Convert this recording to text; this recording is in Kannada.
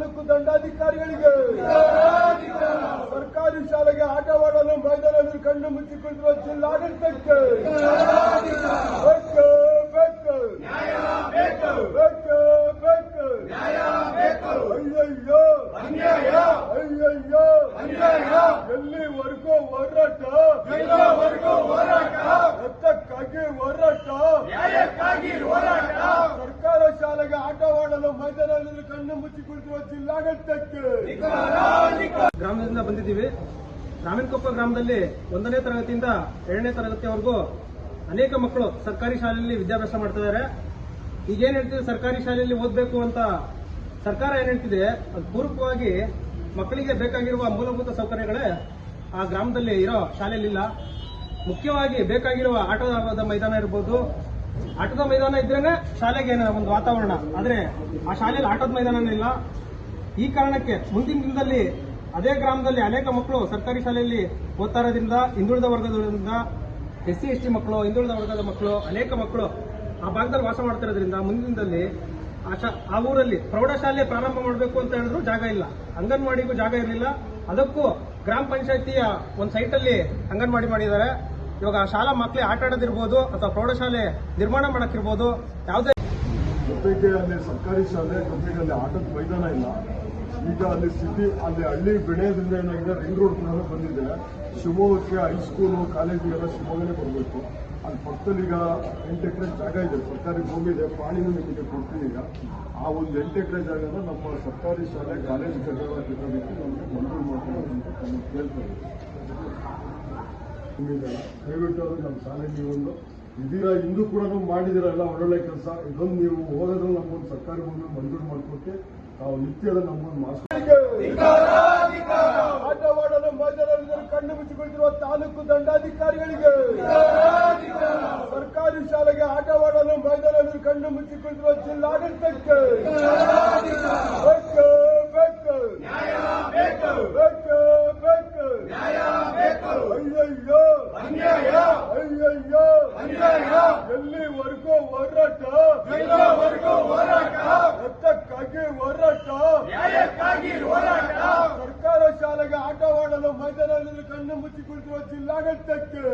ತಾಲೂಕು ದಂಡಾಧಿಕಾರಿಗಳಿಗೆ ಸರ್ಕಾರಿ ಶಾಲೆಗೆ ಆಟವಾಡಲು ಮೈದಾನದಲ್ಲಿ ಕಣ್ಣು ಮುಚ್ಚಿಕೊಂಡಿರುವ ಜಿಲ್ಲಾಡಳಿತಕ್ಕೆ ಬೇಕು ಬೇಕು ಬೇಕು ಬೇಕು ಅಯ್ಯಯ್ಯೋ ಅಯ್ಯಯ್ಯೋ ಎಲ್ಲಿವರೆಗೂ ಹೋರಾಟ ಗ್ರಾಮದಿಂದ ಬಂದಿದ್ದೀವಿ. ರಾಮನಕೊಪ್ಪ ಗ್ರಾಮದಲ್ಲಿ ಒಂದನೇ ತರಗತಿಯಿಂದ ಎರಡನೇ ತರಗತಿವರೆಗೂ ಅನೇಕ ಮಕ್ಕಳು ಸರ್ಕಾರಿ ಶಾಲೆಯಲ್ಲಿ ವಿದ್ಯಾಭ್ಯಾಸ ಮಾಡ್ತಿದ್ದಾರೆ ಈಗೇನು ಹೇಳ್ತಿದೆ ಸರ್ಕಾರಿ ಶಾಲೆಯಲ್ಲಿ ಓದಬೇಕು ಅಂತ ಸರ್ಕಾರ ಏನ್ ಹೇಳ್ತಿದೆ? ಅದು ಪೂರಕವಾಗಿ ಮಕ್ಕಳಿಗೆ ಬೇಕಾಗಿರುವ ಮೂಲಭೂತ ಸೌಕರ್ಯಗಳೇ ಆ ಗ್ರಾಮದಲ್ಲಿ ಇರೋ ಶಾಲೆಯಲ್ಲಿಲ್ಲ. ಮುಖ್ಯವಾಗಿ ಬೇಕಾಗಿರುವ ಆಟದ ಮೈದಾನ ಇರ್ಬೋದು ಆಟದ ಮೈದಾನ ಇದ್ರೇನೆ ಶಾಲೆಗೆ ಒಂದು ವಾತಾವರಣ. ಆದ್ರೆ ಆ ಶಾಲೆಯಲ್ಲಿ ಆಟದ ಮೈದಾನ ಇಲ್ಲ. ಈ ಕಾರಣಕ್ಕೆ ಮುಂದಿನ ದಿನದಲ್ಲಿ ಅದೇ ಗ್ರಾಮದಲ್ಲಿ ಅನೇಕ ಮಕ್ಕಳು ಸರ್ಕಾರಿ ಶಾಲೆಯಲ್ಲಿ ಓದ್ತಾ ಇರೋದ್ರಿಂದ, ಹಿಂದುಳಿದ ವರ್ಗದಿಂದ ಎಸ್ ಸಿ ಎಸ್ ಟಿ ಮಕ್ಕಳು, ಹಿಂದುಳಿದ ವರ್ಗದ ಮಕ್ಕಳು, ಅನೇಕ ಮಕ್ಕಳು ಆ ಭಾಗದಲ್ಲಿ ವಾಸ ಮಾಡ್ತಿರೋದ್ರಿಂದ ಮುಂದಿನ ದಿನದಲ್ಲಿ ಆ ಆ ಊರಲ್ಲಿ ಪ್ರೌಢಶಾಲೆ ಪ್ರಾರಂಭ ಮಾಡಬೇಕು ಅಂತ ಹೇಳಿದ್ರು ಜಾಗ ಇಲ್ಲ. ಅಂಗನವಾಡಿಗೂ ಜಾಗ ಇರಲಿಲ್ಲ. ಅದಕ್ಕೂ ಗ್ರಾಮ ಪಂಚಾಯತಿಯ ಒಂದು ಸೈಟಲ್ಲಿ ಅಂಗನವಾಡಿ ಮಾಡಿದ್ದಾರೆ. ಇವಾಗ ಶಾಲಾ ಮಕ್ಕಳೇ ಆಟ ಆಡೋದಿರ್ಬೋದು ಅಥವಾ ಪ್ರೌಢಶಾಲೆ ನಿರ್ಮಾಣ ಮಾಡಕ್ಕಿರ್ಬೋದು, ಯಾವುದೇ ಜೊತೆಗೆ ಅಲ್ಲಿ ಸರ್ಕಾರಿ ಶಾಲೆ ಜೊತೆಗೆ ಅಲ್ಲಿ ಆಟದ ಮೈದಾನ ಇಲ್ಲ. ಈಗ ಅಲ್ಲಿ ಸಿಟಿ, ಅಲ್ಲಿ ಹಳ್ಳಿ ಬೆಳೆಯೋದ್ರಿಂದ ಏನಾಗಿದೆ? ರಿಂಗ್ ರೋಡ್ ಕೂಡ ಬಂದಿದೆ. ಶಿವಮೊಗ್ಗಕ್ಕೆ ಹೈಸ್ಕೂಲು ಕಾಲೇಜಿಗೆಲ್ಲ ಶಿವಮೊಗ್ಗನೇ ಬರಬೇಕು. ಅಲ್ಲಿ ಪಕ್ಕದಲ್ಲಿ ಈಗ ಎಂಟು ಎಕರೆ ಜಾಗ ಇದೆ. ಸರ್ಕಾರಿ ಭೂಮಿ ಇದೆ. ಪಾಣಿನೂ ನಿಮಗೆ ಕೊಡ್ತೀನಿ ಈಗ. ಆ ಒಂದು ಎಂಟು ಎಕರೆ ಜಾಗನ ನಮ್ಮ ಸರ್ಕಾರಿ ಶಾಲೆ, ಕಾಲೇಜು ಕಟ್ಟಡ ಕಟ್ಟೋದಕ್ಕೆ ನಮಗೆ ಮಂಜೂರು ಮಾಡ್ತಾರೆ ಅಂತ ನಾನು ನಿಮ್ಮಿಂದ ದಯವಿಟ್ಟು ಅದು ನಮ್ಮ ಶಾಲೆಗೆ ನೀವೊಂದು ಇದೀರಾ ಇಂದು ಕೂಡ ಮಾಡಿದಿರಲ್ಲ ಒಳ್ಳೊಳ್ಳೆ ಕೆಲಸ. ಇದೊಂದು ನೀವು ಹೋಗೋದ್ರ ನಮ್ಗೊಂದು ಸರ್ಕಾರಿ ಒಂದು ಮಂಜೂರು ಮಾಡಿಕೊಟ್ಟು. ನಾವು ನಿತ್ಯದ ನಮ್ಮೊಂದು ಆಟವಾಡಲು ಕಣ್ಣು ಮುಚ್ಚಿಕೊಳ್ತಿರುವ ತಾಲೂಕು ದಂಡಾಧಿಕಾರಿಗಳಿಗೆ ಸರ್ಕಾರಿ ಶಾಲೆಗೆ ಆಟವಾಡಲು ಮೈದಾನದಲ್ಲಿ ಕಣ್ಣು ಮುಚ್ಚಿಕೊಳ್ತಿರುವ ಜಿಲ್ಲಾಡಳಿತಕ್ಕೆ ಬೇಕು ಅಯ್ಯಯ್ಯೋ. ಅಯ್ಯಯ್ಯೋ ಎಲ್ಲಿವರೆಗೂ ಹೋರಾಟ ರಕ್ತಕ್ಕಾಗಿ ಹೋರಾಟ ಸರ್ಕಾರ ಶಾಲೆಗೆ ಆಟವಾಡಲು ಮೈದಾನದಲ್ಲಿ ಕಣ್ಣು ಮುಚ್ಚಿ ಕುಳಿತಿರುವ ಜಿಲ್ಲಾಡಳಿತಕ್ಕೆ